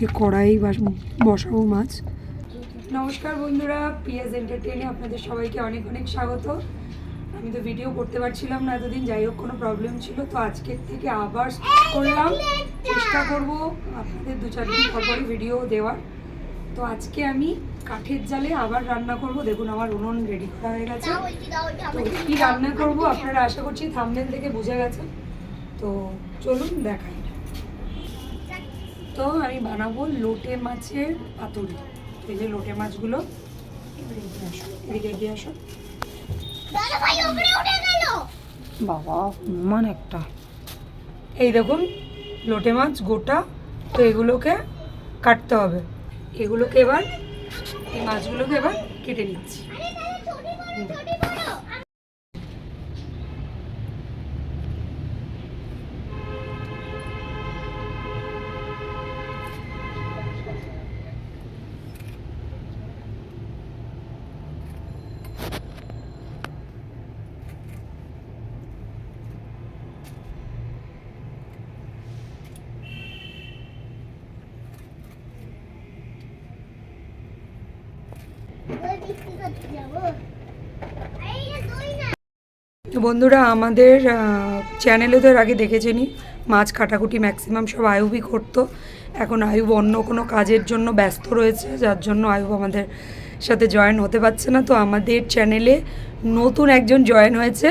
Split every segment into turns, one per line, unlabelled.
আজকে কড়াই বাস- বসাবো মাছ। নমস্কার বন্ধুরা পিএস এন্টারটেনে আপনাদের সবাইকে অনেক অনেক স্বাগত। আমি তো ভিডিও করতে পারছিলাম না, এতদিন যাই হোক কোনো প্রবলেম ছিল, তো আজকের থেকে আবার করলাম। চেষ্টা করব আপনাদের দু চার দিন পর পরই ভিডিও দেওয়ার। তো আজকে আমি কাঠের জালে আবার রান্না করব। দেখুন, আমার উনুন রেডি করা হয়ে গেছে। তো কি রান্না করব আপনারা আশা করছি থামনেল থেকে বুঝে গেছেন তো চলুন দেখাই। তো আমি বানাবো লোটে মাছের পাতুরি। এই যে লোটে মাছগুলো এগিয়ে আসো এদিকে এগিয়ে আসো। বাবা মান একটা। এই দেখুন লোটে মাছ গোটা তো এগুলোকে কাটতে হবে। এগুলোকে এবার এই মাছগুলোকে এবার কেটে নিচ্ছি তো বন্ধুরা আমাদের চ্যানেলে তো আগে দেখেছেনই মাছ কাটাকুটি ম্যাক্সিমাম সব আয়ুবই করতো। এখন আয়ুব অন্য কোনো কাজের জন্য ব্যস্ত রয়েছে যার জন্য আয়ুব আমাদের সাথে জয়েন হতে পারছে না। তো আমাদের চ্যানেলে নতুন একজন জয়েন হয়েছে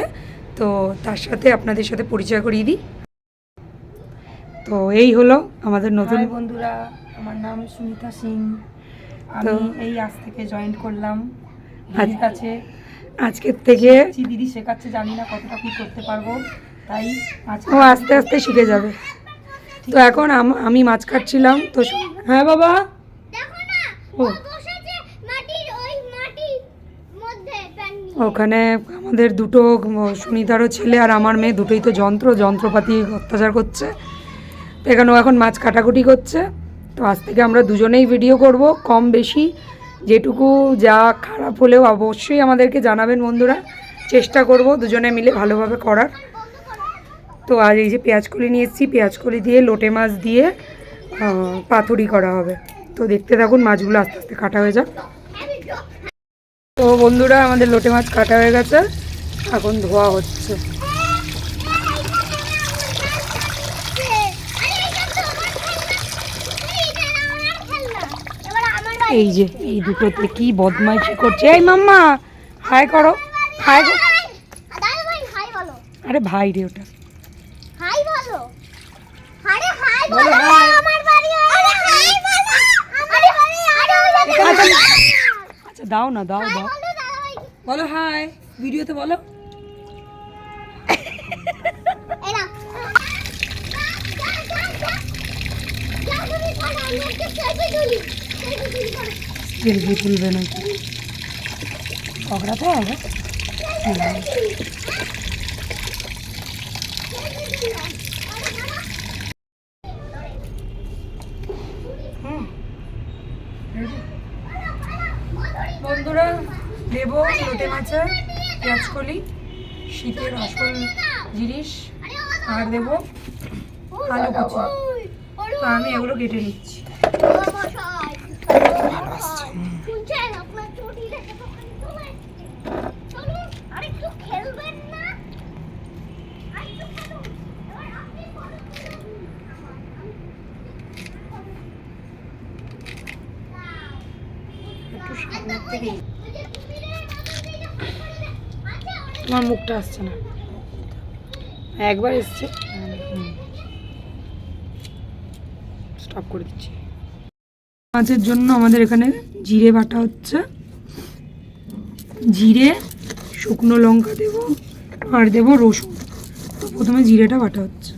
তো তার সাথে আপনাদের সাথে পরিচয় করিয়ে দিই। তো এই হলো আমাদের নতুন
বন্ধুরা আমার নাম সুমিতা সিং। আমি
তো-
এই আজ থেকে জয়েন করলাম। দিদির কাছে।
আজকের থেকে
দিদি শেখাচ্ছে জানি না কতটা কি করতে পারব তাই
ও আস্তে আস্তে শিখে যাবে। তো এখন আমি মাছ কাটছিলাম তো হ্যাঁ বাবা। ও। ওখানে আমাদের দুটো সুনিতারও ছেলে আর আমার মেয়ে দুটোই তো যন্ত্র যন্ত্রপাতি অত্যাচার করছে। তো এখানে ও এখন মাছ কাটাকুটি করছে। তো আজ থেকে আমরা দুজনেই ভিডিও করব কম বেশি। যেটুকু যা খারাপ হলেও অবশ্যই আমাদেরকে জানাবেন বন্ধুরা। চেষ্টা করব দুজনে মিলে ভালোভাবে করার। তো আর এই যে পেঁয়াজকলি নিয়ে এসেছি পেঁয়াজকলি দিয়ে লোটে মাছ দিয়ে পাতুরি করা হবে। তো দেখতে থাকুন, মাছগুলো আস্তে আস্তে কাটা হয়ে যাক। তো বন্ধুরা, আমাদের লোটে মাছ কাটা হয়ে গেছে। এখন ধোয়া হচ্ছে। এই যে এই দুটোতে কি বদমাইশি করছে? এই মাম্মা হাই করো হাই করো আরে ভাই রে ওটা। বলো hi. আচ্ছা দাও না দাও দাও। বলো হাই। ভিডিওতে বলো। সেলফি তুলবে নাকি ঝগড়াতে হবে বন্ধুরা দেবো লোটে মাছের পেঁয়াজকলি, শীতের আসল জিনিস, আর দেবো আলু কুচি। তো আমি এগুলো কেটে নিচ্ছি। সামনের থেকে তোমার মুখটা আসছে না। একবার এসছে। স্টপ করে দিচ্ছি। মাছের জন্য আমাদের এখানে জিরে বাটা হচ্ছে। জিরে শুকনো লঙ্কা দেব আর দেব রসুন। তো প্রথমে জিরেটা বাটা হচ্ছে।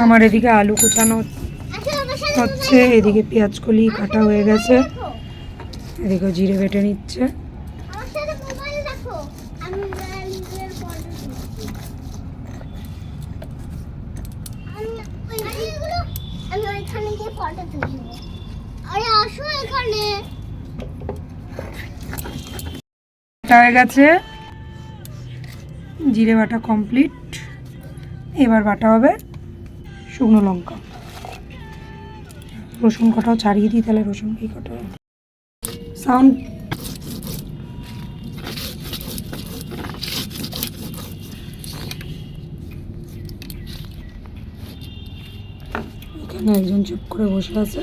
আমার এদিকে আলু কুচানো হচ্ছে, এদিকে পেঁয়াজ কলি কাটা হয়ে গেছে। এদিকে জিরে বেটে নিচ্ছে। হয়ে গেছে। জিরে বাটা কমপ্লিট। এবার বাটা হবে শুকনো লঙ্কা। রসুন কটাও ছাড়িয়ে দিই, তাহলে রসুন কি কটা? সাউন্ড। এখানে একজন চুপ করে বসে আছে,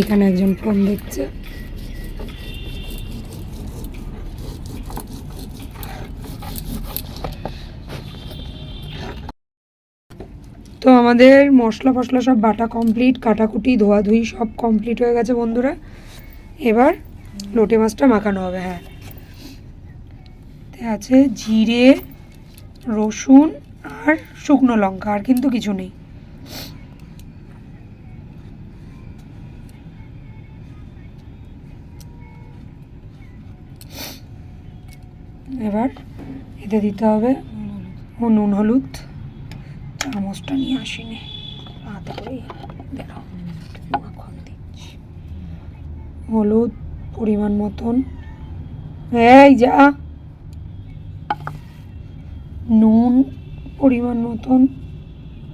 এখানে একজন ফোন দেখছে। তো আমাদের মশলা ফসলা সব বাটা কমপ্লিট কাটাকুটি, ধোয়াধুয়ি সব কমপ্লিট হয়ে গেছে বন্ধুরা। এবার লোটে মাছটা মাখানো হবে হ্যাঁ। আছে জিরে, রসুন আর শুকনো লঙ্কা, আর কিন্তু কিছু নেই। এবার এতে দিতে হবে নুন, হলুদ। চামচটা নিয়ে আসিনি। হাতে দেখাও মাখন দিচ্ছি। হলুদ পরিমাণ মতন। এই যা। নুন পরিমাণ মতন।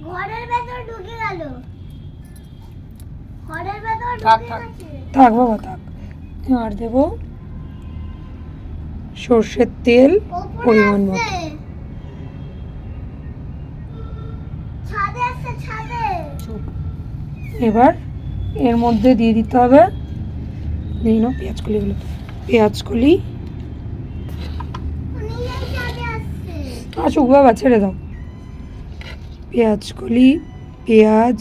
ঘরের ভেতর ঢুকে গেল। ঘরের ভেতর
থাক, থাক।
থাক বাবা থাক। আর দেব সর্ষের তেল পরিমাণ মতো এবার এর মধ্যে দিয়ে দিতে হবে নেই না পেঁয়াজ কলিগুলো পেঁয়াজ কলি আসুক বাবা, ছেড়ে দাও। পেঁয়াজ কলি পেঁয়াজ।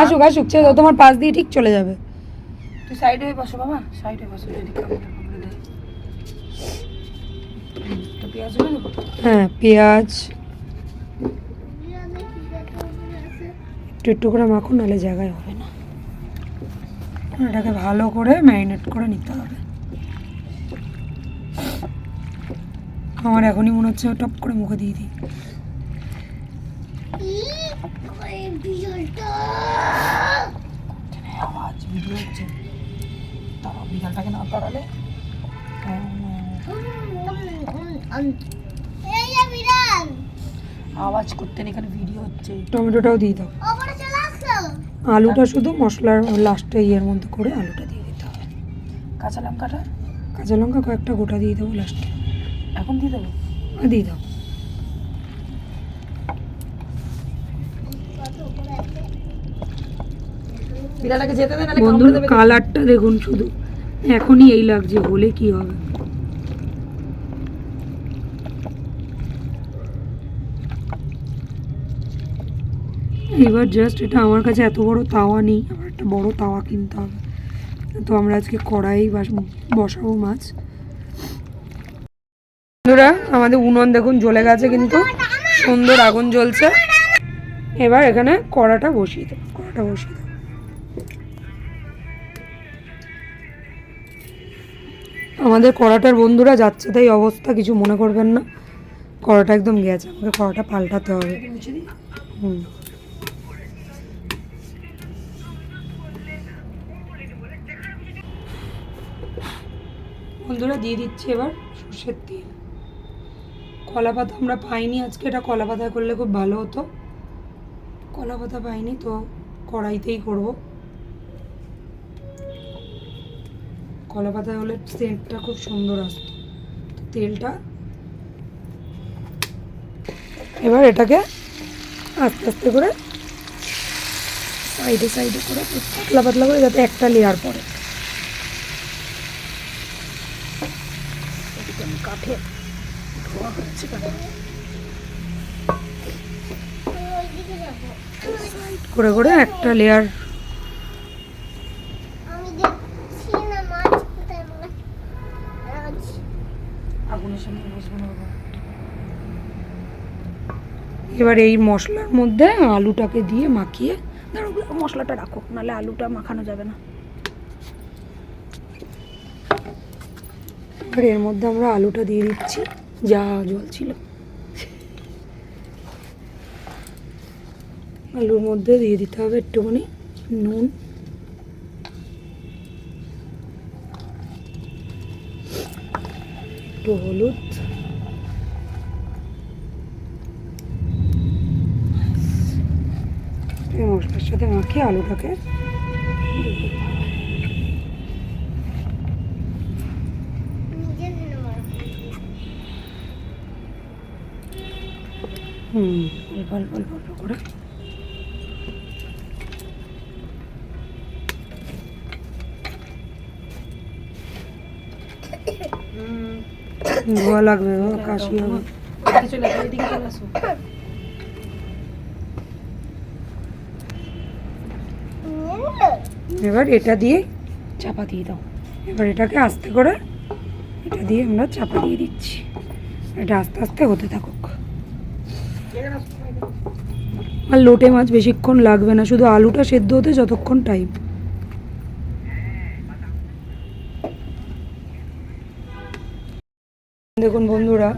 আসুক আসুক, ছেড়ে দাও, তোমার পাশ দিয়ে ঠিক চলে যাবে।
তুই সাইডে বসো বাবা সাইডে বসো, যদি কামড়ে কামড়ে দেয় হুম, তো পেঁয়াজ হয়ে
হ্যাঁ পেঁয়াজ। একটু একটু করে মাখুন নাহলে জায়গায় হবে না। এটাকে ভালো করে ম্যারিনেট করে নিতে হবে। আমার এখনই মনে হচ্ছে টপ করে মুখে দিয়ে দিই।
আওয়াজ ভিডিও তাড়ালে?
এই যে বিড়াল
আওয়াজ করতে না এখানে ভিডিও হচ্ছে।
টমেটোটাও দিয়ে দাও। আলুটা শুধু মশলার লাস্টে ইয়ের মধ্যে করে আলুটা দিয়ে দিতে হবে।
কাঁচা লঙ্কাটা?
কাঁচা লঙ্কা কয়েকটা গোটা দিয়ে দেবো লাস্টে
এখন দিয়ে দেবো?
দিয়ে দাও। বন্ধুর কালারটা দেখুন শুধু। এখনই এই লাগছে হলে কি হবে? এবার জাস্ট এটা আমার কাছে এত বড় তাওয়া নেই আমার একটা বড় তাওয়া কিনতে হবে। তো আমরা আজকে কড়াই বাস- বসাবো মাছ। বন্ধুরা, আমাদের উনুন দেখুন জ্বলে গেছে কিন্তু, সুন্দর আগুন জ্বলছে। এবার এখানে কড়াটা বসিয়ে দেবো, কড়াটা বসিয়ে দেবো। আমাদের কড়াটার বন্ধুরা যাচ্ছে তাই অবস্থা, কিছু মনে করবেন না। কড়াটা একদম গেছে, আমাকে কড়াটা পাল্টাতে হবে। হুম। বন্ধুরা দিয়ে দিচ্ছি এবার সর্ষের তেল। কলা পাতা আমরা পাইনি, আজকে এটা কলা পাতায় করলে খুব ভালো হতো। কলা পাতা পাইনি তো কড়াইতেই করব। কলা পাতায় হলে সেন্টটা খুব সুন্দর আসতো। তো তেলটা এবার এটাকে আস্তে আস্তে করে সাইডে সাইডে করে পাতলা পাতলা করে যাতে একটা লেয়ার পড়ে।
কাঠে ধোয়া হচ্ছে
করে করে একটা লেয়ার এবার এই মশলার মধ্যে আলুটাকে দিয়ে মাখিয়ে দাঁড়াও, মশলাটা রাখো নাহলে আলুটা মাখানো যাবে না। এবার এর মধ্যে আমরা আলুটা দিয়ে দিচ্ছি। যা জল ছিল। আলুর মধ্যে দিয়ে দিতে হবে একটুখানি নুন। একটু হলুদ। মশলার সাথে মাখিয়ে আলুটাকে হুম অল্প অল্প অল্প অল্প করে ধোয়া লাগবে বাবা, কাশি হবে। এবার এটা দিয়ে চাপা দিয়ে দাও। এবার এটাকে আস্তে করে এটা দিয়ে আমরা চাপা দিয়ে দিচ্ছি। এটা আস্তে আস্তে হতে থাকুক। আর লোটে মাছ বেশিক্ষণ লাগবে না, শুধু আলুটা সেদ্ধ হতে যতক্ষণ টাইম দেখুন বন্ধুরা,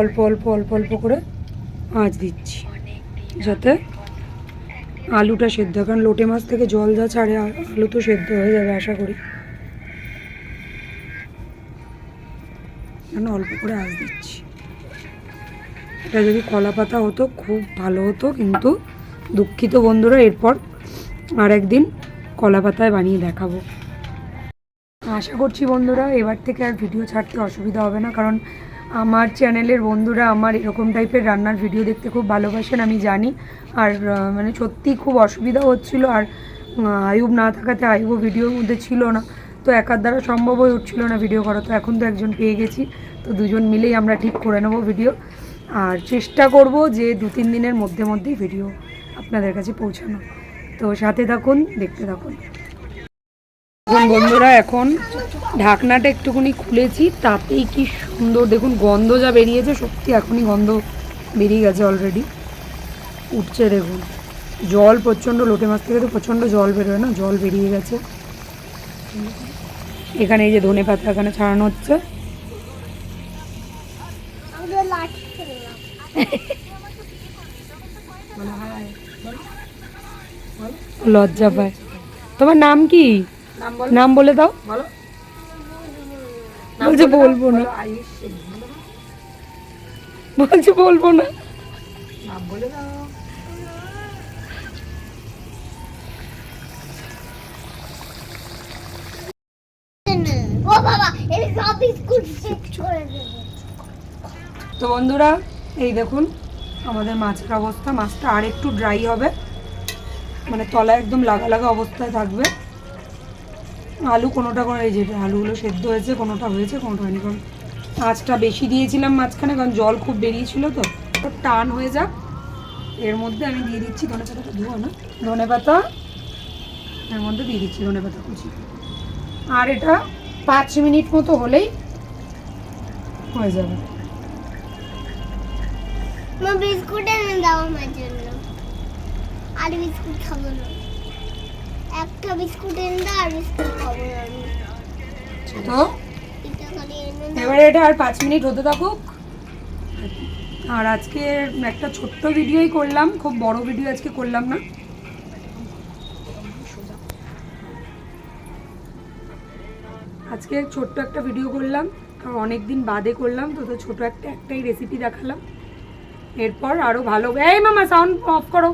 অল্প অল্প অল্প অল্প করে আঁচ দিচ্ছি, যাতে আলুটা সেদ্ধ কারণ লোটে মাছ থেকে জল যা ছাড়ে আলু তো সেদ্ধ হয়ে যাবে, আশা করি। আমি অল্প করে আঁচ দিচ্ছি। এটা যদি কলা পাতা হতো, খুব ভালো হতো। কিন্তু দুঃখিত বন্ধুরা, এরপর আর একদিন কলা পাতায় বানিয়ে দেখাবো। আশা করছি বন্ধুরা, এবার থেকে আর ভিডিও ছাড়তে অসুবিধা হবে না। কারণ আমার চ্যানেলের বন্ধুরা আমার এরকম টাইপের রান্নার ভিডিও দেখতে খুব ভালোবাসেন, আমি জানি। আর মানে সত্যিই খুব অসুবিধা হচ্ছিল। আর আয়ুব না থাকাতে আয়ুবও ভিডিওর মধ্যে ছিল না। তো একার দ্বারা সম্ভব হয়ে উঠছিল না ভিডিও করা। তো এখন তো একজন পেয়ে গেছি। তো দুজন মিলেই আমরা ঠিক করে নেব ভিডিও। আর চেষ্টা করব যে দু তিন দিনের মধ্যে মধ্যেই ভিডিও আপনাদের কাছে পৌঁছানো। তো সাথে থাকুন, দেখতে থাকুন। দেখুন বন্ধুরা, এখন ঢাকনাটা একটুখানি খুলেছি, তাতেই কি সুন্দর, দেখুন গন্ধ যা বেরিয়েছে, সত্যি এখনই গন্ধ বেরিয়ে গেছে অলরেডি উঠছে, দেখুন। জল প্রচণ্ড, লোটে মাছ থেকে তো প্রচণ্ড জল বেরোয় না, জল বেরিয়ে গেছে। এখানে এই যে ধনে পাতা এখানে ছাড়ানো হচ্ছে
আমি তো লাঠি খেললাম
লজ্জা পায়। তোমার নাম কি?
নাম বলে।
দাও। বলছে বলব না। বলছে বলব না।
নাম বলে দাও।
ও বাবা এই সব বিস্কুট শেষ করে দেবে।
তো বন্ধুরা এই দেখুন আমাদের মাছের অবস্থা। মাছটা আর একটু ড্রাই হবে। মানে তলায় একদম লাগা লাগা অবস্থায় থাকবে। আলু কোনোটা করে এই যে আলুগুলো সেদ্ধ হয়েছে কোনোটা হয়েছে কোনোটা হয়নি। কারণ আঁচটা বেশি দিয়েছিলাম মাঝখানে কারণ জল খুব বেরিয়েছিল তো। তো টান হয়ে যাক। এর মধ্যে আমি দিয়ে দিচ্ছি ধনে পাতাটা ধুয়ো না। ধনে পাতা? এর মধ্যে দিয়ে দিচ্ছি ধনে পাতা কুচি। আর এটা পাঁচ মিনিট মতো হলেই হয়ে যাবে।
মা বিস্কুট এনে দাও আমার জন্য। আর বিস্কুট খাব না। একটা বিস্কুট এনে দাও আর বিস্কুট খাব না আমি।
তো এবারে এটা আর পাঁচ মিনিট হতে থাকুক। আর আজকে একটা ছোট্ট ভিডিওই করলাম খুব বড় ভিডিও আজকে করলাম না। আজকে ছোট্ট একটা ভিডিও করলাম কারণ অনেক দিন বাদে করলাম তো তো ছোট একটা একটাই রেসিপি দেখালাম। এরপর আরও ভালো এই মামা সাউন্ড অফ করো।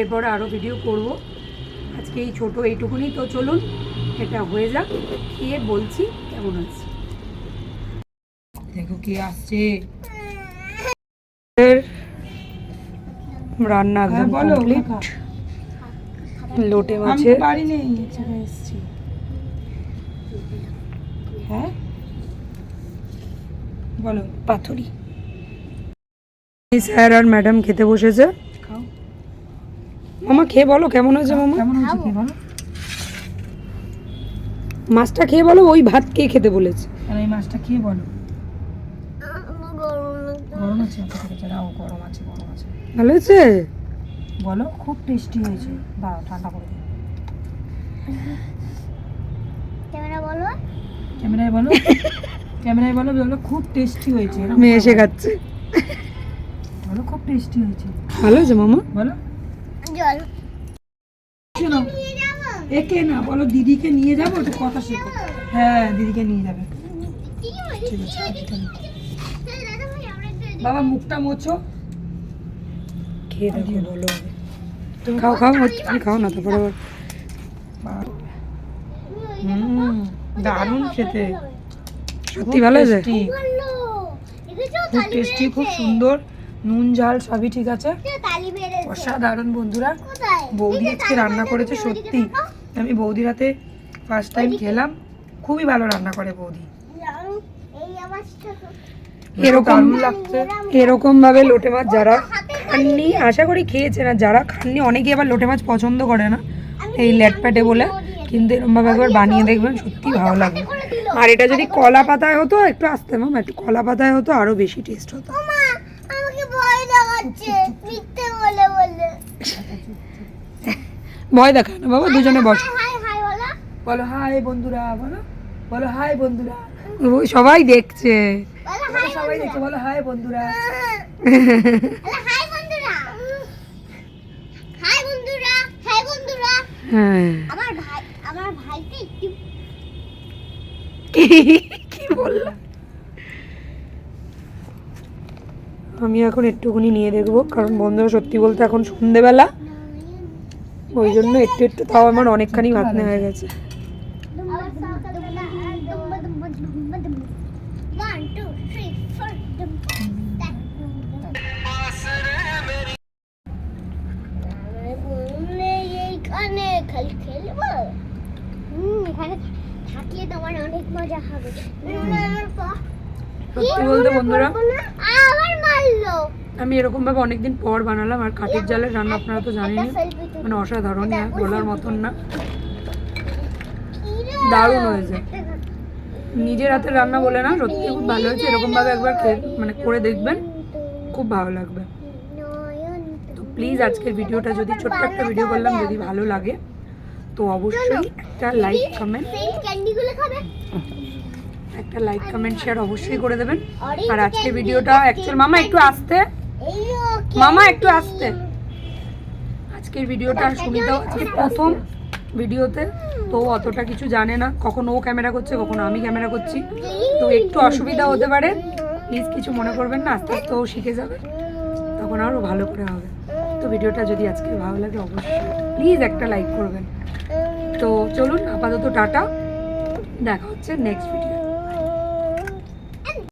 এরপর আরও ভিডিও করব। আজকে এই ছোট এইটুকুনি তো চলুন এটা হয়ে যাক। খেয়ে বলছি কেমন আছে।
দেখো কি আসছে।
রান্না
হ্যাঁ,
একদম
বলো,
কমপ্লিট লোটে মাছের।
বাড়ি নেই এসেছি। হ্যাঁ? বলো।
পাথরি। স্যার আর ম্যাডাম খেতে বসেছে। মামা খেয়ে বলো কেমন হয়েছে মামা?
কেমন হয়েছে বলো।
মাছটা খেয়ে বলো ওই ভাত কে খেতে বলেছে?
আর এই মাছটা খেয়ে বলো।
গরম
আছে আচ্ছা, ঠিক আছে নাও গরম আছে গরম আছে।
ভালো হয়েছে?
বলো খুব টেস্টি হয়েছে। ঠান্ডা করে
ক্যামেরা বলো।
ক্যামেরায় বলো। ক্যামেরায় বলো বলো খুব টেস্টি হয়েছে।
মেয়ে এসে খাচ্ছে।
বলো খুব টেস্টি হয়েছে।
ভালো হয়েছে মামা?
বলো।
জল।
এসছে না
নিয়ে যাব
একে না বলো দিদিকে নিয়ে যাব? একটু কথা শেখো। হ্যাঁ দিদিকে নিয়ে যাবে।
ঠিক আছে একটু
বাবা মুখটা মোছো।
খেয়ে দেখো ভালো হবে খাও খাও তুমি খাও না তারপরে
হুম দারুণ খেতে।
সত্যি ভালো হয়েছে?
খুব টেস্টি খুব সুন্দর। নুন ঝাল সবই ঠিক আছে। অসাধারণ বন্ধুরা। বৌদি আজকে রান্না করেছে সত্যি। আমি বৌদির হাতে ফার্স্ট টাইম খেলাম। খুবই ভালো রান্না করে বৌদি।
এরকম এরকম ভাবে লোটে মাছ যারা খাননি আশা করি খেয়েছে না। যারা খাননি অনেকে আবার লোটে মাছ পছন্দ করে না এই লেটপ্যাটে বলে। কিন্তু এরকম ভাবে একবার বানিয়ে দেখবেন সত্যি ভালো লাগবে। আর এটা যদি কলা পাতায় হতো একটু আসতে মাম একটু কলা পাতায় হতো আরও বেশি টেস্ট হতো
মা আমাকে ভয় দেখাচ্ছে মিথ্যে বলে বলে
ভয় দেখায় না। বাবা দুজনে বসো।
বলা
হাই বন্ধুরা বলো। বলো হাই বন্ধুরা।
সবাই দেখছে।
সবাই দেখছে। বলো হাই বন্ধুরা।
হ্যাঁ।
আমার ভাই আমার ভাইকে একটু
কি কি বললাম আমি এখন একটুখানি নিয়ে দেখব কারণ বন্ধুরা সত্যি বলতে এখন সন্ধেবেলা। ওই জন্য একটু একটু তাও আমার অনেকখানি ভাত নেওয়া হয়ে গেছে।
বন্ধুরা?
আবার মারলো।
আমি এরকম ভাবে অনেকদিন পর বানালাম আর কাঠের জালের রান্না আপনারা তো জানেনই। মানে অসাধারণ বলার মতন না। দারুণ হয়েছে। নিজের হাতের রান্না বলে না, সত্যি খুব ভালো হয়েছে। এরকম ভাবে একবার মানে করে দেখবেন, খুব ভালো লাগবে। তো প্লিজ আজকের ভিডিওটা যদি ছোট্ট একটা ভিডিও করলাম, যদি ভালো লাগে, তো অবশ্যই একটা লাইক কমেন্ট একটা লাইক কমেন্ট শেয়ার অবশ্যই করে দেবেন। আর আজকের ভিডিওটা অ্যাকচুয়াল মামা একটু আসতে। মামা, একটু আসতে। আজকের ভিডিওটা সুনিতা আজকে প্রথম ভিডিওতে, তো অতটা কিছু জানে না। কখন ও ক্যামেরা করছে, কখন আমি ক্যামেরা করছি। তো একটু অসুবিধা হতে পারে। প্লিজ কিছু মনে করবেন না, আস্তে আস্তে ও শিখে যাবে। তখন আরও ভালো করে হবে। তো ভিডিওটা যদি আজকে ভালো লাগে, অবশ্যই প্লিজ একটা লাইক করবেন। তো চলুন, আপাতত টাটা। দেখা হচ্ছে নেক্সট ভিডিও